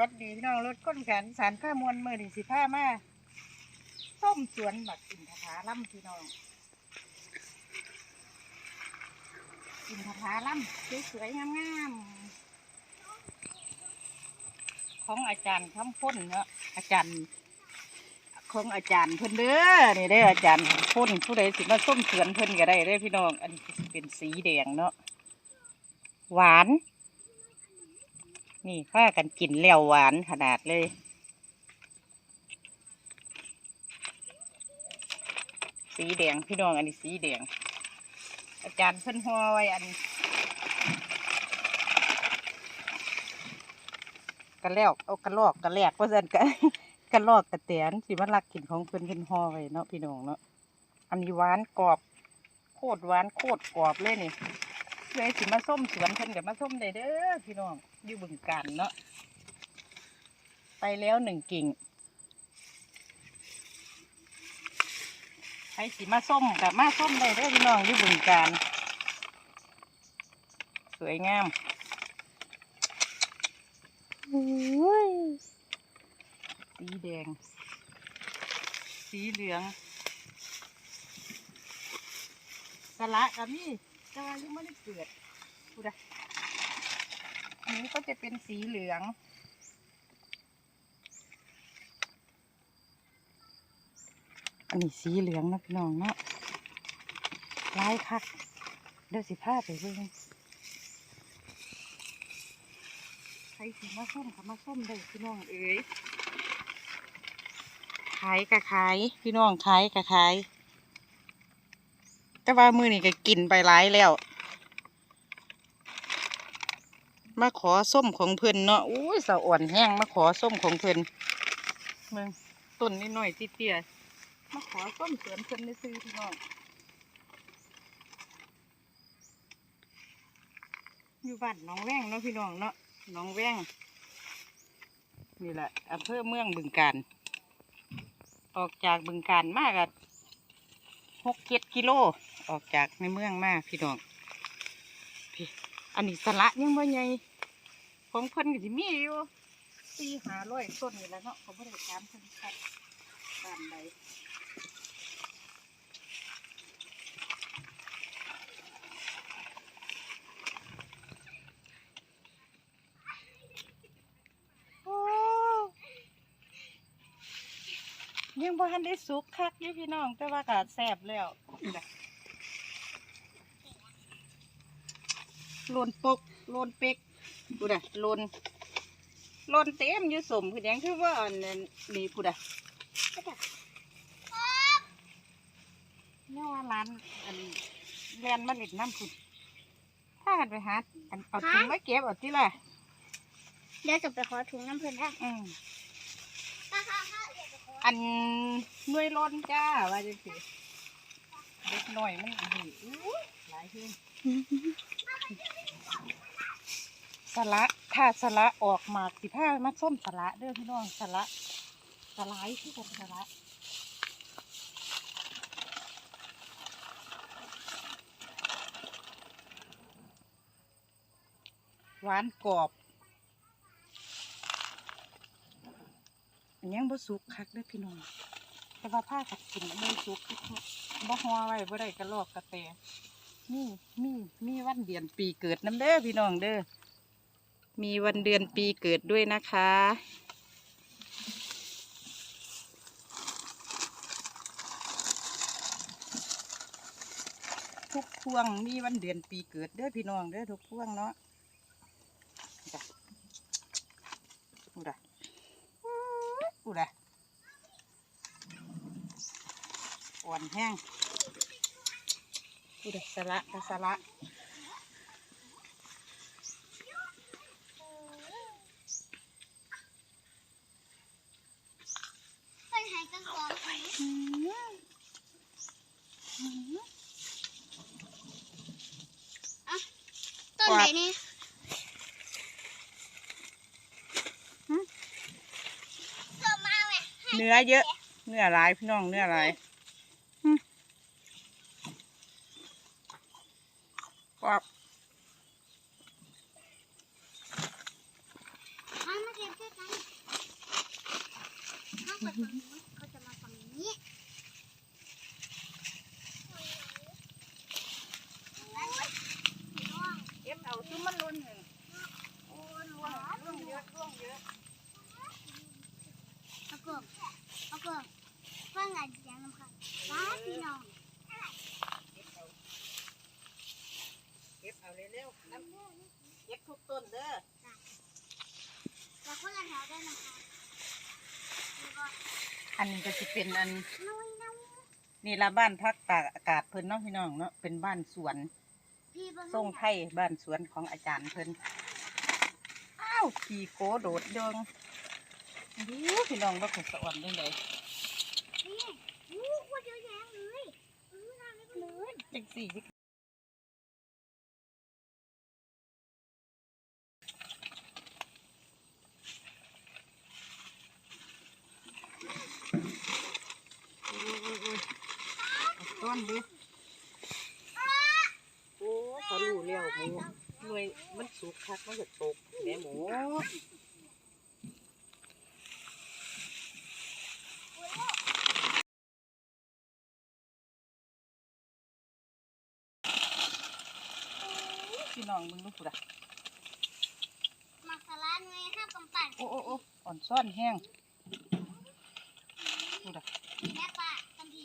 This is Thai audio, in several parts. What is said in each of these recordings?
วัสดีพี่น้องรถก้นแขนสารผ้ามวลมือดีสิผ้ามาส้มสวนบักอินทผาล่ำพี่น้อง อินทผาล่ำสวยๆงามๆของอาจารย์คำพ้นเนาะอาจารย์ของอาจารย์เพิ่นเด้อนี่เด้ออาจารย์พ้นผู้ใดสิมาส้มสวนเพิ่นก็ได้เด้อพี่น้อง อันนี้เป็นสีแดงเนาะหวาน นี่ข้ากันกินแล้วหวานขนาดเลยสีแดงพี่น้องอันนี้สีแดง อาจารย์เพิ่นห่อไว้อันกระแลกเอากระลอกกระแลกว่าซั่นกะกระลอกกระแตนสิมาลักกินของเพิ่นเพิ่นห่อไว้เนาะพี่น้องเนาะอันนี้หวานกรอบ โคตรหวานโคตรกรอบเลยนี่ เลยสิมาส้มสวนเพิ่นกับมาส้มได้เด้อพี่น้องอยู่บึงการเนาะไปแล้วหนึ่งกิ่งใครสิมาส้มกับมาส้มได้เด้อพี่น้องอยู่บึงการสวยงามโอ้ยสีแดง สีเหลืองสละกับนี่ แต่ว่ายังไม่ได้เกิดดูดะอันนี้ก็จะเป็นสีเหลือง อันนี้สีเหลืองนะพี่น้องเนาะลายคักเดี๋ยวสิผ้าไปเบิ่งใครสิมาส้มกับมาส้มได้พี่น้องเอ๋ยขายกะขาย พี่น้องขายกะขาย แต่ว่ามือนี่ก็กินไปหลายแล้ว มาขอส้มของเพิ่นเนาะอุ้ยสะอ่อนแห้งมาขอส้มของเพิ่นมึงต้นนิดหน่อยที่เตี้ยมาขอส้มสวนเพิ่นได้ซื้อพี่น้องอยู่บ้านน้องแว้งเนาะพี่น้องเนาะน้องแว้งนี่แหละอำเภอเมืองบึงการออกจากบึงการมากอะ หกเจ็ดกิโลออกจากในเมืองมาพี่น้องพี่อันนี้สละยังบ่ใหญ่ของเพิ่นก็สิมีอยู่สี่หาร้อยต้นนี่แหละเนาะผมไม่ได้ตามเพิ่นครับบ้านใดโอ้ ยังบ่ทันได้สุกคักอยู่พี่น้อง แต่ว่าก็แซ่บแล้วโลนปกโลนเป็กพูดอะโลนโลนเต็มอยู่สมคือหยังคือว่าอันนั้นนี่พูดอะเนี่ยว่าร้านอันแลนมาเลิดน้ำพุ่นถ้ากันไปหาอันเอาถุงมาเก็บเอาที่ละเดี๋ยวจะไปขอถุงน้ำเพื่อนได้อืม อันหน่วยล้นจ้าว่าจังสิเด็กหน่อยมันดีอู้หลายเพื่อนสละถ้าสละออกหมากสิผ้ามาส้มสละเด้อพี่น้องสละสลายที่กันสละหวานกรอบ อันยังบ่สุกคักเด้อพี่น้องแต่ว่าผ้ากัดกินบ่สุกคักเนาะบ่อไว้บ่ได้กระลอกกระแตนี่มีมีวันเดือนปีเกิดน้ำเด้อพี่น้องเด้อมีวันเดือนปีเกิดด้วยนะคะทุกพวงมีวันเดือนปีเกิดเด้อพี่น้องเด้อทุกพวงเนาะจ้ะดูดะ กูละอ่อนแห้งกูดะสละกะสละ เพื่อนหายกันก่อน อืม ต้นไหนนี่ต้นมาไหม เนื้อเยอะ เนื้อหลายพี่น้องเนื้อหลายอืมกรอบเก็บเปิดฝั่งนู้นเขาจะมเอาซุ้มมันล้นหนึ่งโอ้ล่วงล่วงเยอะลวงเยอะ เอาเกิบ เอเกิบฟังอะไรเสียงน้ำค่ะว้าพี่น้องเก็บเอาเก็บเอาเร็วๆน้ำเก็บทุกต้นเด้อแล้วคนละแถวด้นะคะอันนี้ก็จะเป็นอันน้อยน้อยนี่ละบ้านพักตากอากาศเพิ่นเนาะพี่น้องเนาะเป็นบ้านสวนพี่เบิ้งทรงไทยบ้านสวนของอาจารย์เพิ่นอ้าวขี่โกโดดเดงดูพี่น้องว่าเขาสะอ่อนยังไง นี่อู้ว่าเยอะแยะเลยอู้น่ารักเลย จังสี่ต้นดิโอ้เขารู้แล้วหมูหน่วยมันสุกคักมันจะตกแหม่หมู พี่น้องมึงรู้ปุ่ะมาสลัดไงห้าปังปั่นโอ้โอ้โอ้อ่อนซ่อนแห้งพูดอะแม่ป้าทันที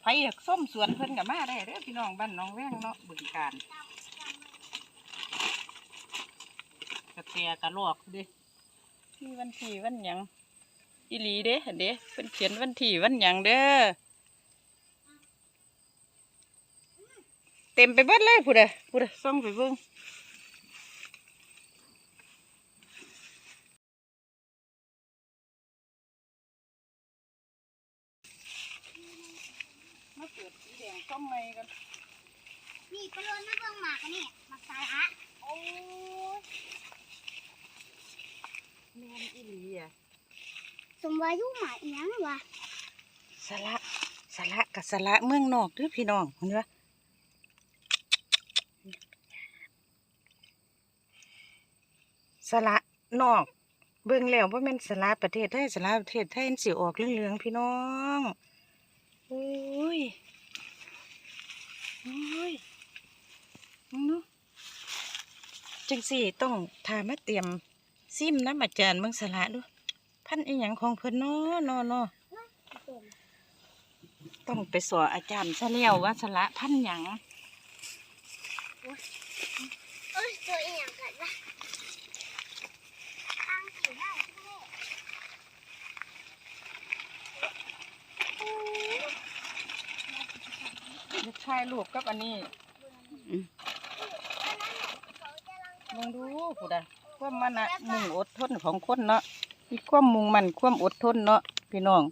ไผอยากส้มสวนเพิ่นกับมาได้เด้อพี่น้องบ้านน้องแว้งเนาะบึงการกระเตียกระลอกเด้มีวันที่วันหยังอีหลีเด้หั่นเด้เพิ่นเขียนวันที่วันหยังเด้อ เต็มไปเบิดเลยพูดอะพูดอะส่องไปเบิ่งมาเกิดสีแดงส้มใหม่กันนี่ปลาโลนมาเบิ่งหมากกันนี่หมากสายฮะโอ้ยแม่นอีหลีอะสมวายุหมาอีหยังวะสาระสาระกับสาระเมืองนอกเด้อพี่น้องเห็นปะ สาระนอก เบิ่งแล้วว่าแม่นสาระประเทศไทยสาระประเทศไทยสิออกเหลืองๆพี่น้องโอ้ยโอ้ยนาะจังสี่ต้องทามาเตรียมซิมน้ำอาจารย์เมืองสาระดูพันอีหยังของเพิ่นนาะเนาะเนาะต้องไปสออาจารย์ซะแล้วว่าสละพันหยัง เอ้ยตัวอีหยังกันวะทางถือได้ใช่ไหม ลูกชายลูกกับอันนี้มึงดูผู้ใดความมันอะมุ่งอดทนของคนเนาะมีความมุ่งมันความอดทนเนาะพี่น้อง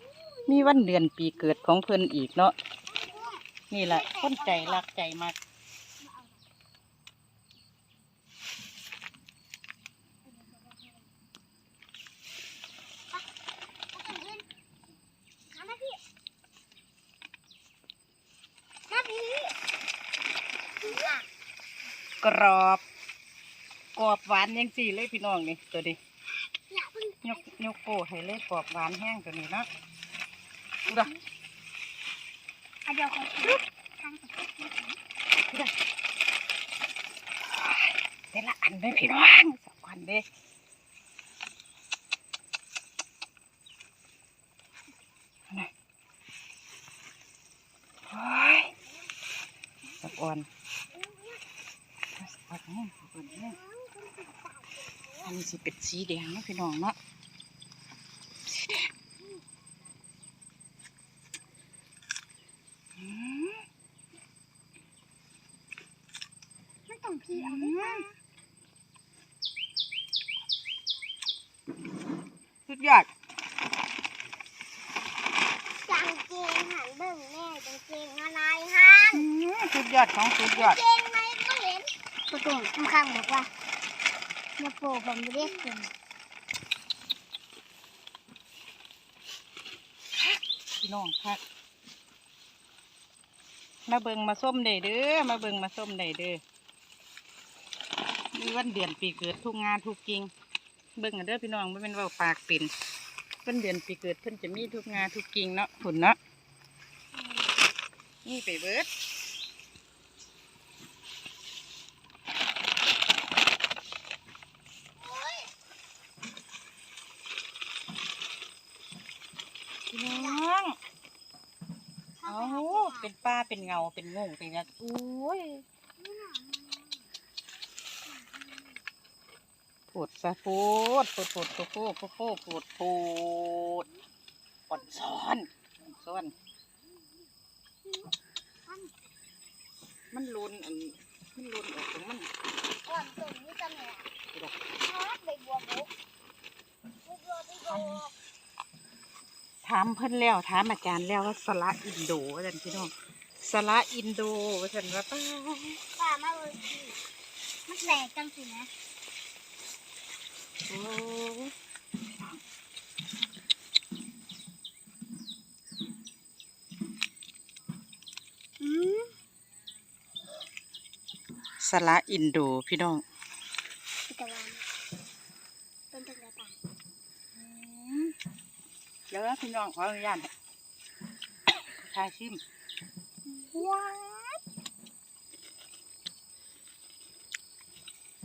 มีวันเดือนปีเกิดของเพิ่นอีกเนาะนี่แหละคนใจรักใจมาก มาพี่มาพี่อะ กรอบกรอบหวานยังสี่เลยพี่น้องนี่ตัวนี้อย่าเพิ่งยกยกโป้ให้เลยกรอบหวานแห้งตัวนี้เนาะดูดอะเดี๋ยวขอซื้อทางกับพี่ดูดะแต่ละอันเลยพี่น้องสองอันเด้นะโอ้ยสักอ่อนสักอ่อนแห้งสักอ่อนแห้ง อันนี้สิเป็นสีแดงเนาะพี่น้องเนาะสีแดงอืมไม่ต้องพี่เอาได้ไหมสุดยอดจังเกงหันเบิ่งแม่จังเกงอะไรฮะอืมสุดยอดของสุดยอดเกงไหมก็เห็นประตูข้างๆบอกว่า อย่าโผล่ผมไม่ได้เห็นพี่น้องค่ะมาเบิงมาส้มได้เด้อ มาเบิงมาส้มได้เด้อมีวันเดือนปีเกิดทุกงานทุกจริงเบิ่งกันเด้อพี่น้องไม่เป็นว่าปากเป็นพิ่นเดือนปีเกิดเพิ่นจะมีทุกงานทุกกิ่งเนาะผุนเนาะนี่ไปเบิดพี่น้องเอา เป็นป้าเป็นเงาเป็นงงเป็นยังอุ้ยปวดซะปวดปวดปวดปวดปวดปวดปวดปวดปวดปวดซ้อนซ้อนมันลุนอันมันลุนออกของมันก่อนตรงนี้จะเนี่ยนี่ล่ะทอดใบบัวบุกบบัวใบบัว ถามเพิ่นแล้วถามอาจารย์แล้วว่าสละอินโดว่าจันพี่น้องสละอินโดว่าจันว่าป้าป่ามาเลยสิมันแหลกจังสินะโอ้ยอืมสละอินโดพี่น้อง พิจารณาเป็นตัวกระต่าย เดี๋ยวนะพี่น้องขออนุญาตทายชิมว้า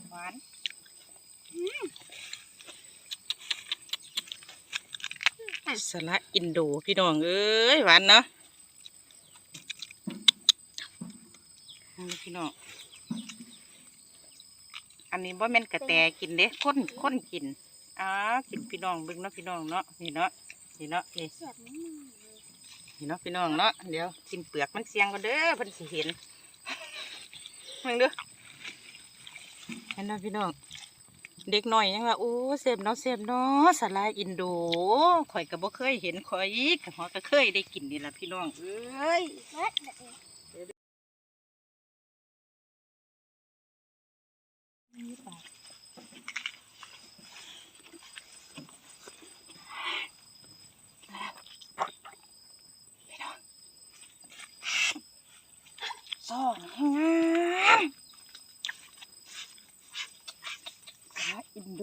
หวานสละอินโดพี่น้องเอ้ยหวานเนาะนี่พี่น้องอันนี้บ่แม่นกระแตกินเด้คนคนกินอ้ากินพี่น้องเบิ่งเนาะพี่น้องเนาะนี่เนาะ นี่เนาะนี่ยนี่เนาะพี่น้องเนาะเดี๋ยวกินเปลือกมันเสียงก็เด้อเพิ่นสิเห็นเบิ่งเด้อเห็นเนาะพี่น้องเด็กน้อยยังว่าโอ้เสพเนาะเสพเนาะสาลายอินโดข่อยก็บ่เคยเห็นข่อยก็ฮอก็เคยได้กินนี่ล่ะพี่น้องเอ้ยเบิดแบบนี้ สองงามสาลาอินโด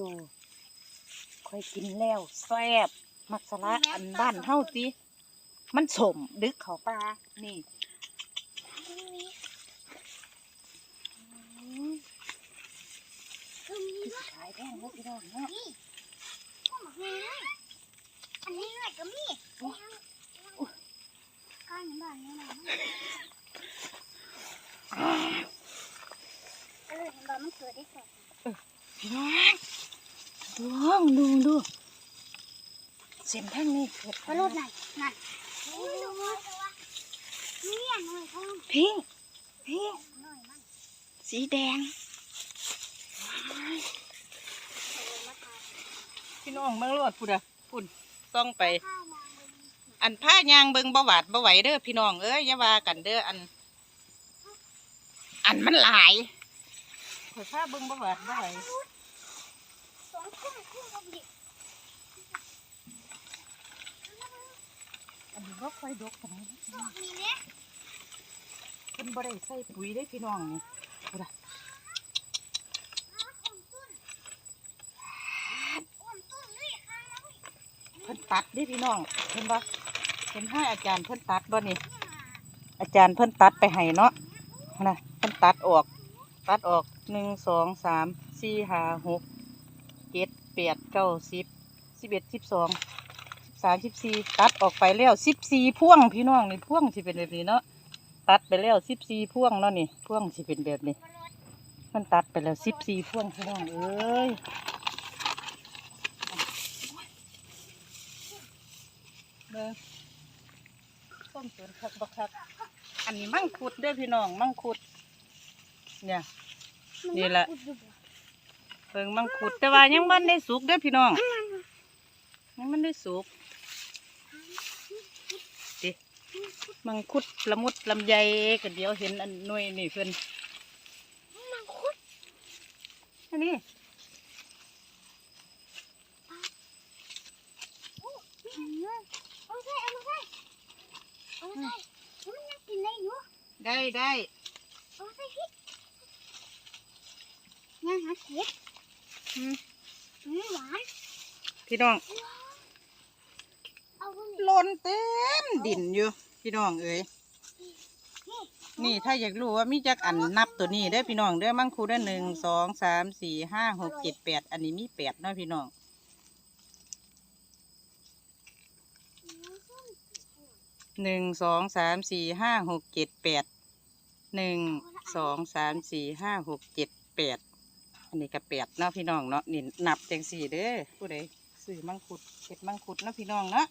ข่อยกินแล้วแซ่บมักสาลาอันบ้านเฮาติมันสมดึกเขาปลานี่คือมีคือสิขายแพงเนาะพี่น้องเนาะนี่ก็หมดเลยอันนี้หน่อยก็มีก้อนบ้านนี่นะเออเห็นบอกมันเกิดได้สดพี่น้อง ดูดูดูเส้นทางนี้เกิดกระโดดหน่อยนั่นนี่ดูว่านี่อะหน่อยพ่อพิงพิงหน่อยมันสีแดงพี่น้องเมืองรวดพูดอะพูดต้องไปข้าวมาเลยอันผ้ายางเบิงบหวาดบ่ไหวเด้อพี่น้องเอ้ยอย่าว่ากันเด้ออัน อันมันหลายข่อยผ้าเบิงบหวาดบ่ไหวส องคู่คู่กับดิอันนี้บ่ค่อยดกปานใดสองมีเนี่ยเพิ่นบ่ได้ใส่ปุ๋ยเด้พี่น้องนี่พูดอะอ้วนตุ้นอ้วนตุ้นนี่ข้างแล้วเพิ่นตัดเด้พี่น้องเห็นบ่เห็นให้อาจารย์เพิ่นตัดบ่นี่อาจารย์เพิ่นตัดไปให้เนาะนะเพิ่นตัดออก ตัดออกหนึ่งสองสามสี่ห้าหกเจ็ด แปดเก้าสิบสิบเอ็ดสิบสองสิบสามสิบสี่ตัดออกไปแล้วสิบสี่พ่วงพี่น้องนี่พ่วงสิเป็นแบบนี้เนาะตัดไปแล้วสิบสี่พ่วงเนาะนี่พ่วงสิเป็นแบบนี้ มันตัดไปแล้วสิบสี่พ่วงพี่น้องเอ้ยเด้อต้มตุ๋นคักบักคักอันนี้มั่งคุดเด้อพี่น้องมั่งคุด เนี่ยนี่แหละ เบิ่งมังคุดแต่ว่ายังมันได้สุกเด้อพี่น้องยังมันได้สุกดิมังคุดละมุดลำไยก็เดี๋ยวเห็นอันหน่วยนี่เพิ่นมังคุดอันนี้เอาใส่เอาใส่เอาใส่มันยังกินได้อยู่ได้ได้เอาใส่พริกยังหาเผ็ดอืมอืม หวานพี่น้องลนเต็มดินอยู่ พี่น้องเอ้ยนี่ถ้าอยากรู้ว่ามีจักอันนับตัวนี้เด้อพี่น้องเด้อมังคุดเด้อหนึ่งสองสามสี่ห้าหกเจ็ดแปดอันนี้มีแปดเนาะพี่น้องหนึ่งสองสามสี่ห้าหกเจ็ดแปดหนึ่งสองสามสี่ห้าหกเจ็ดแปด อันนี้ก็แปดเนาะพี่น้องเนาะนี่นับจังสี่เด้อผู้ใดซื้อมังคุดเก็บมังคุดเนาะพี่น้องเนาะ